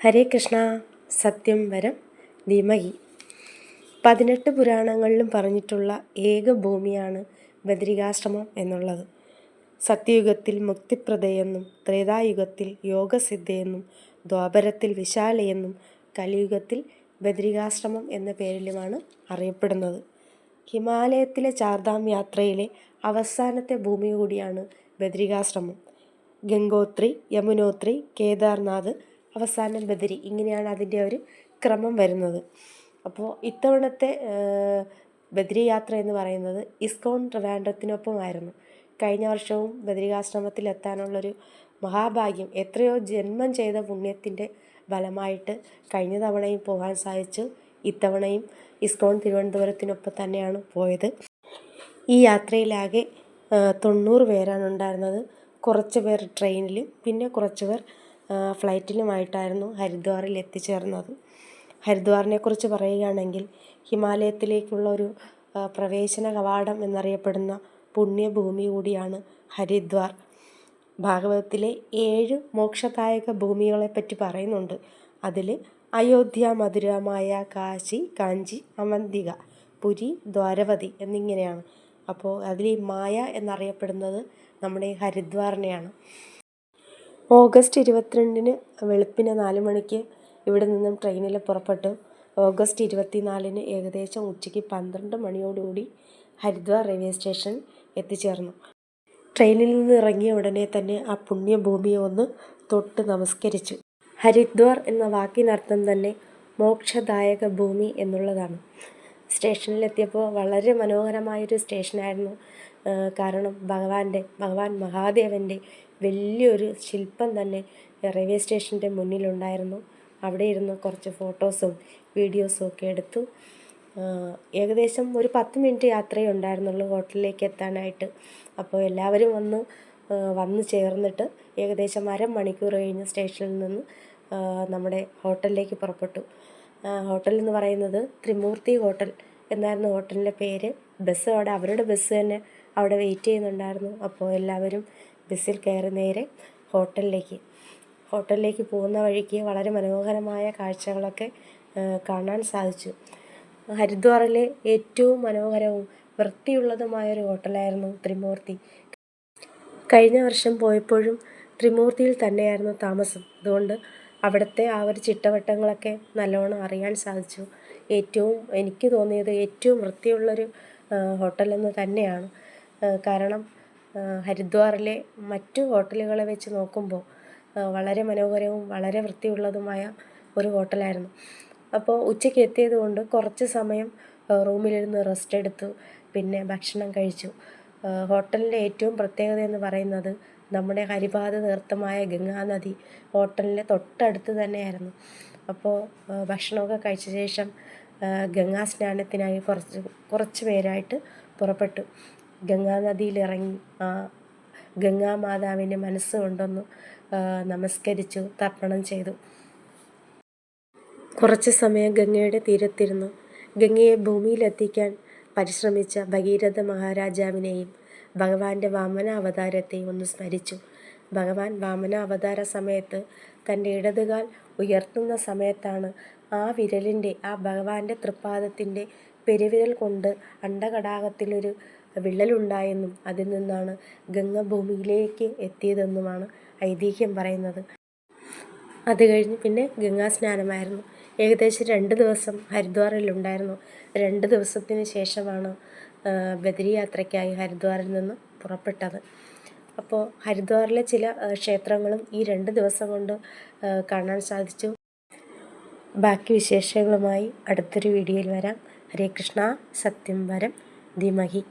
ഹരേ കൃഷ്ണ. സത്യം വരം ധീമഹി. പതിനെട്ട് പുരാണങ്ങളിലും പറഞ്ഞിട്ടുള്ള ഏക ഭൂമിയാണ് ബദരികാശ്രമം എന്നുള്ളത്. സത്യയുഗത്തിൽ മുക്തിപ്രദയെന്നും ത്രേതായുഗത്തിൽ യോഗസിദ്ധയെന്നും ദ്വാപരത്തിൽ വിശാലയെന്നും കലിയുഗത്തിൽ ബദരികാശ്രമം എന്ന പേരിലുമാണ് അറിയപ്പെടുന്നത്. ഹിമാലയത്തിലെ ചാർധാം യാത്രയിലെ അവസാനത്തെ ഭൂമി കൂടിയാണ് ബദരികാശ്രമം. ഗംഗോത്രി യമുനോത്രി കേദാർനാഥ് അവസാനം ബദരി. ഇങ്ങനെയാണ് അതിന്റെ ഒരു ക്രമം വരുന്നത്. അപ്പോൾ ഇത്തവണത്തെ ബദരി യാത്ര എന്ന് പറയുന്നത് ഇസ്കോൺ ട്രിവാൻഡ്രത്തിനൊപ്പമായിരുന്നു. കഴിഞ്ഞ വർഷവും ബദരികാശ്രമത്തിൽ എത്താനുള്ളൊരു മഹാഭാഗ്യം എത്രയോ ജന്മം ചെയ്ത പുണ്യത്തിന്റെ ഫലമായിട്ട് കഴിഞ്ഞ തവണയും പോകാൻ സാധിച്ചു. ഇത്തവണയും ഇസ്കോൺ തിരുവനന്തപുരത്തിനൊപ്പം തന്നെയാണ് പോയത്. ഈ യാത്രയിലാകെ തൊണ്ണൂറ് പേരാണ് ഉണ്ടായിരുന്നത്. കുറച്ച് പേർ ട്രെയിനിലും പിന്നെ കുറച്ച് പേർ ഫ്ലൈറ്റിലുമായിട്ടായിരുന്നു ഹരിദ്വാറിൽ എത്തിച്ചേർന്നത്. ഹരിദ്വാറിനെക്കുറിച്ച് പറയുകയാണെങ്കിൽ ഹിമാലയത്തിലേക്കുള്ള ഒരു പ്രവേശന കവാടം എന്നറിയപ്പെടുന്ന പുണ്യഭൂമി കൂടിയാണ് ഹരിദ്വാർ. ഭാഗവതത്തിലെ ഏഴ് മോക്ഷദായക ഭൂമികളെപ്പറ്റി പറയുന്നുണ്ട്. അതിൽ അയോധ്യ മധുരമായ കാശി കാഞ്ചി അവന്തിക പുരി ദ്വാരവതി എന്നിങ്ങനെയാണ്. അപ്പോൾ അതിൽ മായ എന്നറിയപ്പെടുന്നത് നമ്മുടെ ഹരിദ്വാറിനെയാണ്. ഓഗസ്റ്റ് ഇരുപത്തിരണ്ടിന് വെളുപ്പിന് നാല് മണിക്ക് ഇവിടെ നിന്നും ട്രെയിനിൽ പുറപ്പെട്ടു. ഓഗസ്റ്റ് ഇരുപത്തിനാലിന് ഏകദേശം ഉച്ചയ്ക്ക് പന്ത്രണ്ട് മണിയോടുകൂടി ഹരിദ്വാർ റെയിൽവേ സ്റ്റേഷൻ എത്തിച്ചേർന്നു. ട്രെയിനിൽ നിന്ന് ഇറങ്ങിയ ഉടനെ തന്നെ ആ പുണ്യഭൂമിയെ ഒന്ന് തൊട്ട് നമസ്കരിച്ചു. ഹരിദ്വാർ എന്ന വാക്കിനർത്ഥം തന്നെ മോക്ഷദായക ഭൂമി എന്നുള്ളതാണ്. സ്റ്റേഷനിലെത്തിയപ്പോൾ വളരെ മനോഹരമായൊരു സ്റ്റേഷനായിരുന്നു. കാരണം ഭഗവാന്റെ ഭഗവാൻ മഹാദേവന്റെ വലിയൊരു ശില്പം തന്നെ റെയിൽവേ സ്റ്റേഷന്റെ മുന്നിലുണ്ടായിരുന്നു. അവിടെ ഇരുന്ന് കുറച്ച് ഫോട്ടോസും വീഡിയോസും ഒക്കെ എടുത്തു. ഏകദേശം ഒരു പത്ത് മിനിറ്റ് യാത്രയേ ഉണ്ടായിരുന്നുള്ളൂ ഹോട്ടലിലേക്ക് എത്താനായിട്ട്. അപ്പോൾ എല്ലാവരും വന്ന് വന്ന് ചേർന്നിട്ട് ഏകദേശം അരമണിക്കൂർ കഴിഞ്ഞ് സ്റ്റേഷനിൽ നിന്ന് നമ്മുടെ ഹോട്ടലിലേക്ക് പുറപ്പെട്ടു. ഹോട്ടൽ എന്ന് പറയുന്നത് ത്രിമൂർത്തി ഹോട്ടൽ എന്നായിരുന്നു ഹോട്ടലിന്റെ പേര്. ബസ് അവിടെ അവരുടെ ബസ് തന്നെ അവിടെ വെയിറ്റ് ചെയ്യുന്നുണ്ടായിരുന്നു. അപ്പോൾ എല്ലാവരും ബസ്സിൽ കയറി നേരെ ഹോട്ടലിലേക്ക് ഹോട്ടലിലേക്ക് പോകുന്ന വഴിക്ക് വളരെ മനോഹരമായ കാഴ്ചകളൊക്കെ കാണാൻ സാധിച്ചു. ഹരിദ്വാറിലെ ഏറ്റവും മനോഹരവും വൃത്തിയുള്ളതുമായ ഒരു ഹോട്ടലായിരുന്നു ത്രിമൂർത്തി. കഴിഞ്ഞ വർഷം പോയപ്പോഴും ത്രിമൂർത്തിയിൽ തന്നെയായിരുന്നു താമസം. അതുകൊണ്ട് അവിടുത്തെ ആ ഒരു ചിട്ടവട്ടങ്ങളൊക്കെ നല്ലോണം അറിയാൻ സാധിച്ചു. ഏറ്റവും എനിക്ക് തോന്നിയത് ഏറ്റവും വൃത്തിയുള്ളൊരു ഹോട്ടലെന്ന് തന്നെയാണ്. കാരണം ഹരിദ്വാറിലെ മറ്റു ഹോട്ടലുകളെ വെച്ച് നോക്കുമ്പോൾ വളരെ മനോഹരവും വളരെ വൃത്തിയുള്ളതുമായ ഒരു ഹോട്ടലായിരുന്നു. അപ്പോൾ ഉച്ചയ്ക്ക് എത്തിയത് കൊണ്ട് കുറച്ച് സമയം റൂമിലിരുന്ന് റെസ്റ്റ് എടുത്തു പിന്നെ ഭക്ഷണം കഴിച്ചു. ഹോട്ടലിന്റെ ഏറ്റവും പ്രത്യേകത എന്ന് പറയുന്നത് നമ്മുടെ ഹരിപാത തീർത്ഥമായ ഗംഗാനദി ഹോട്ടലിന്റെ തൊട്ടടുത്ത് തന്നെയായിരുന്നു. അപ്പോൾ ഭക്ഷണമൊക്കെ കഴിച്ച ശേഷം ഗംഗാ സ്നാനത്തിനായി കുറച്ച് കുറച്ച് പേരായിട്ട് പുറപ്പെട്ടു. ഗംഗാനദിയിൽ ഇറങ്ങി ഗംഗാമാതാവിന്റെ മനസ്സുകൊണ്ടൊന്ന് നമസ്കരിച്ചു തർപ്പണം ചെയ്തു. കുറച്ച് സമയം ഗംഗയുടെ തീരത്തിരുന്നു. ഗംഗയെ ഭൂമിയിലെത്തിക്കാൻ പരിശ്രമിച്ച ഭഗീരഥ മഹാരാജാവിനെയും ഭഗവാന്റെ വാമന അവതാരത്തെ ഒന്ന് സ്മരിച്ചു. ഭഗവാൻ വാമന അവതാര സമയത്ത് തന്റെ ഇടതുകാൽ ഉയർത്തുന്ന സമയത്താണ് ആ വിരലിന്റെ ആ ഭഗവാന്റെ തൃപ്പാദത്തിന്റെ പെരുവിരൽ കൊണ്ട് അണ്ടകടാകത്തിലൊരു വിള്ളലുണ്ടായെന്നും അതിൽ നിന്നാണ് ഗംഗ ഭൂമിയിലേക്ക് എത്തിയതെന്നുമാണ് ഐതിഹ്യം പറയുന്നത്. അത് കഴിഞ്ഞ് പിന്നെ ഗംഗാ സ്നാനമായിരുന്നു ഏകദേശം രണ്ട് ദിവസം ഹരിദ്വാറിലുണ്ടായിരുന്നു. രണ്ട് ദിവസത്തിന് ശേഷമാണ് ബദരി യാത്രയ്ക്കായി ഹരിദ്വാറിൽ നിന്നും പുറപ്പെട്ടത്. അപ്പോൾ ഹരിദ്വാറിലെ ചില ക്ഷേത്രങ്ങളും ഈ രണ്ട് ദിവസം കൊണ്ട് കാണാൻ സാധിച്ചു. ബാക്കി വിശേഷങ്ങളുമായി അടുത്തൊരു വീഡിയോയിൽ വരാം. ഹരേ കൃഷ്ണ സത്യം വരം ധീമഹി.